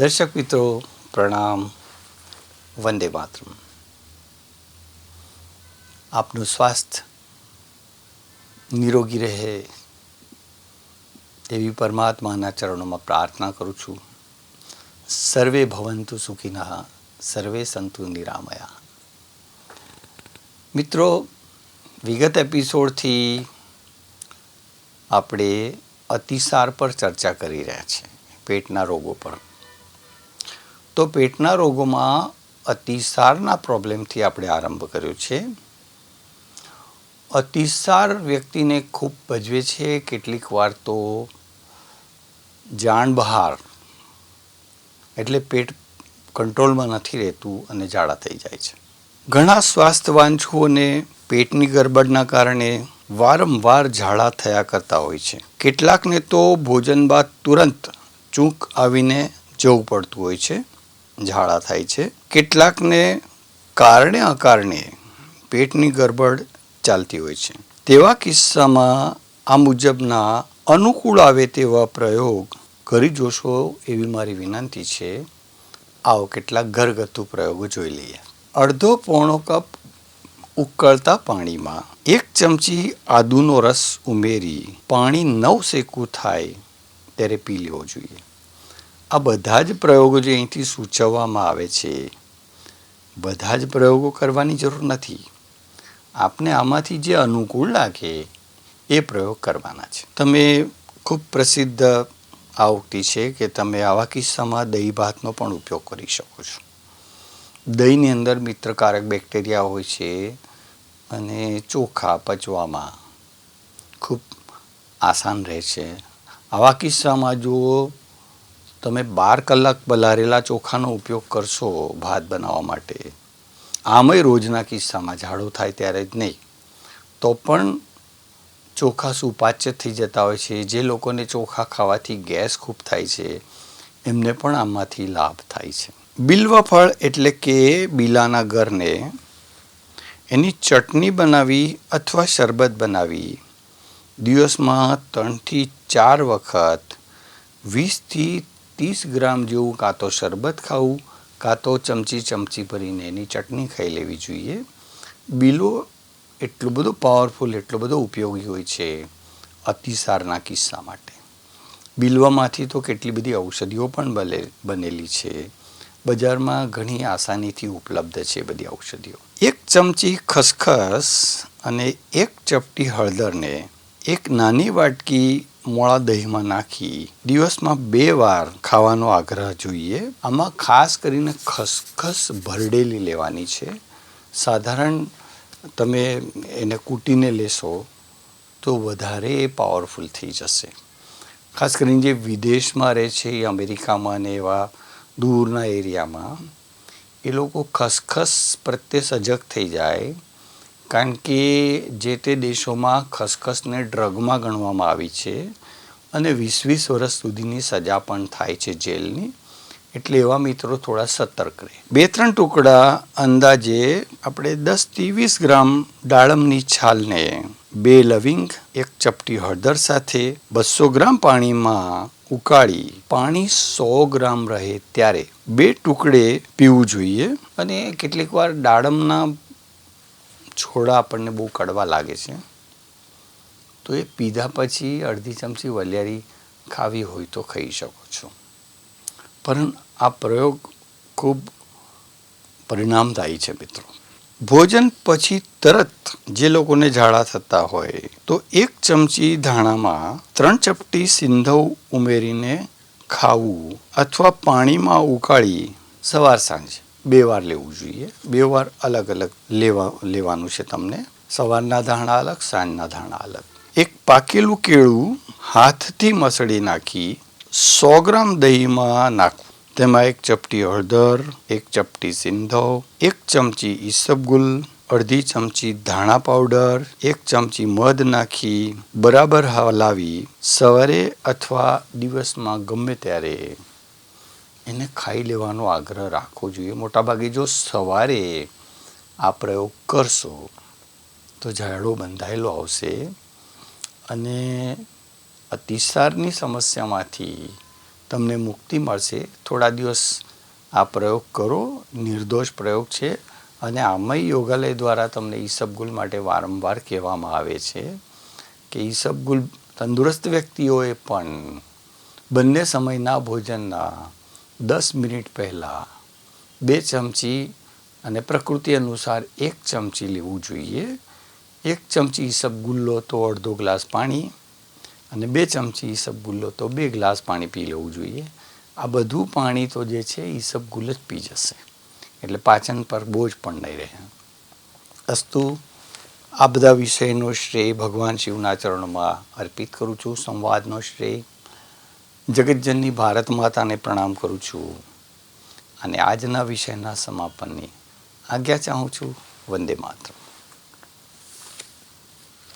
દર્શક મિત્રો, પ્રણામ. વંદે માતરમ. આપનું સ્વાસ્થ્ય નિરોગી રહે એવી પરમાત્માના ચરણોમાં પ્રાર્થના કરું છું. સર્વે ભવંતુ સુખિનઃ, સર્વે સંતુ નિરામયા. મિત્રો, વિગત એપિસોડથી આપણે અતિસાર પર ચર્ચા કરી રહ્યા છીએ, પેટના રોગો પર. તો પેટના રોગોમાં અતિસારના પ્રોબ્લેમથી આપણે આરંભ કર્યો છે. અતિસાર વ્યક્તિને ખૂબ ભજવે છે, કેટલીક વાર તો જાણ બહાર એટલે પેટ કંટ્રોલમાં નથી રહેતું અને ઝાડા થઈ જાય છે. ઘણા સ્વાસ્થ્યવાંછુઓને પેટની ગરબડના કારણે વારંવાર ઝાડા થયા કરતા હોય છે. કેટલાકને તો ભોજન બાદ તુરંત ચૂંક આવીને જવું પડતું હોય છે. ઝાડા થાય છે. કેટલાકને કારણે અકારણે પેટની ગરબડ ચાલતી હોય છે. તેવા કિસ્સામાં આ મુજબના અનુકૂળ આવે તેવા પ્રયોગ કરી જોશો એવી મારી વિનંતી છે. આવો કેટલાક ઘરગથ્થુ પ્રયોગો જોઈ લઈએ. અડધો પોણો કપ ઉકળતા પાણીમાં એક ચમચી આદુનો રસ ઉમેરી પાણી નવ સેકું થાય ત્યારે પી લેવો જોઈએ. આ બધા જ પ્રયોગો જે અહીંથી સૂચવવામાં આવે છે, બધા જ પ્રયોગો કરવાની જરૂર નથી. આપને આમાંથી જે અનુકૂળ લાગે, એ પ્રયોગ કરવાના છે. તમે ખૂબ પ્રસિદ્ધ આ ઉક્તિ છે કે તમે આવા કિસ્સામાં દહીં ભાતનો પણ ઉપયોગ કરી શકો છો. દહીંની અંદર મિત્રકારક બેક્ટેરિયા હોય છે અને ચોખા પચવામાં ખૂબ આસાન રહે છે. આવા કિસ્સામાં જો તમે બાર કલાક પલારેલા ચોખાનો ઉપયોગ કરશો ભાત બનાવવા માટે. આમય રોજના કિસ્સામાં ઝાડો થાય ત્યારે જ નહીં. તો પણ ચોખા સુપાચ્ય થઈ જતા હોય છે. જે લોકોને ચોખા ખાવાથી ગેસ ખૂબ થાય છે, એમને પણ આમાંથી લાભ થાય છે. બિલ્વ ફળ એટલે કે બિલાના ઘરને એની ચટણી બનાવી અથવા શરબત બનાવી. દિવસમાં ત્રણથી ચાર વખત વીસથી ત્રીસ ગ્રામ જેવું કાં તો શરબત ખાવું કાં તો ચમચી ચમચી ભરીને એની ચટણી ખાઈ લેવી જોઈએ. બીલો એટલું બધું પાવરફુલ એટલો બધો ઉપયોગી હોય છે અતિસારના કિસ્સા માટે. બિલવામાંથી તો કેટલી બધી ઔષધિઓ પણ બને બનેલી છે. બજારમાં ઘણી આસાનીથી ઉપલબ્ધ છે બધી ઔષધિઓ. એક ચમચી ખસખસ અને એક ચપટી હળદરને એક નાની વાટકી મોળા દહીંમાં નાખી દિવસમાં બે વાર ખાવાનો આગ્રહ જોઈએ. આમાં ખાસ કરીને ખસખસ ભરડેલી લેવાની છે. સાધારણ તમે એને કૂટીને લેશો તો વધારે એ પાવરફુલ થઈ જશે. ખાસ કરીને જે વિદેશમાં રહે છે એ અમેરિકામાં ને એવા દૂરના એરિયામાં, એ લોકો ખસખસ પ્રત્યે સજગ થઈ જાય કારણ કે જે તે દેશોમાં ખસખસને ડ્રગમાં ગણવામાં આવી છે અને વીસ વીસ વર્ષ સુધીની સજા પણ થાય છે જેલની, એટલે એવા મિત્રો થોડા સતર્ક રહે. બે ત્રણ ટુકડા અંદાજે આપણે દસથી વીસ ગ્રામ દાડમની છાલને, બે લવિંગ, એક ચપટી હળદર સાથે બસો ગ્રામ પાણીમાં ઉકાળી પાણી સો ગ્રામ રહે ત્યારે. બે ટુકડે પીવું જોઈએ અને કેટલીક વાર દાડમના છોડા આપણને બહુ કડવા લાગે છે. તો એ પીધા પછી અડધી ચમચી વલિયારી ખાવી હોય તો ખાઈ શકો છો. પરંતુ આ પ્રયોગ ખૂબ પરિણામદાયી છે મિત્રો. ભોજન પછી તરત જે લોકોને ઝાડા થતા હોય તો એક ચમચી ધાણામાં ત્રણ ચપટી સિંધવ ઉમેરીને ખાવું અથવા પાણીમાં ઉકાળી સવાર સાંજ. બે વાર લેવું જોઈએ. બે વાર અલગ અલગ લેવા, લેવાનું છે તમને. સવારના ધાણા અલગ, સાંજના ધાણા અલગ. એક પાકેલું કેળું હાથથી મસળી નાખી સો ગ્રામ દહીંમાં નાખવું. તેમાં એક ચપટી હળદર, એક ચપટી સિંધો, એક ચમચી ઈસબગુલ અડધી ચમચી ધાણા પાવડર, એક ચમચી મધ નાખી બરાબર હલાવી સવારે અથવા દિવસમાં ગમે ત્યારે એને ખાઈ લેવાનો આગ્રહ રાખવો જોઈએ. મોટાભાગે જો સવારે આ પ્રયોગ કરશો, તો ઝાડો બંધાયેલો આવશે અને અતિસારની સમસ્યામાંથી તમને મુક્તિ મળશે. થોડા દિવસ આ પ્રયોગ કરો, નિર્દોષ પ્રયોગ છે અને આમય યોગાલય દ્વારા તમને ઈસબગુલ માટે વારંવાર કહેવામાં આવે છે કે ઈસબગુલ તંદુરસ્ત વ્યક્તિઓએ પણ બંને સમયના ભોજનના દસ મિનિટ પહેલાં બે ચમચી અને પ્રકૃતિ અનુસાર એક ચમચી લેવું જોઈએ. એક ચમચી ઈસબગુલ લો તો અડધો ગ્લાસ પાણી અને બે ચમચી ઈસબગુલ લો તો બે ગ્લાસ પાણી પી લેવું જોઈએ. આ બધું પાણી તો જે છે ઈસબગુલ જ પી જશે. એટલે પાચન પર બોજ પણ નહીં રહે. અસ્તુ, આ બધા વિષયનો શ્રેય ભગવાન શિવના ચરણમાં અર્પિત કરું છું. સંવાદનો શ્રેય જગતજનની ભારત માતાને પ્રણામ કરું છું અને આજના વિષયના સમાપનની આજ્ઞા ચાહું છું. વંદે માતરમ.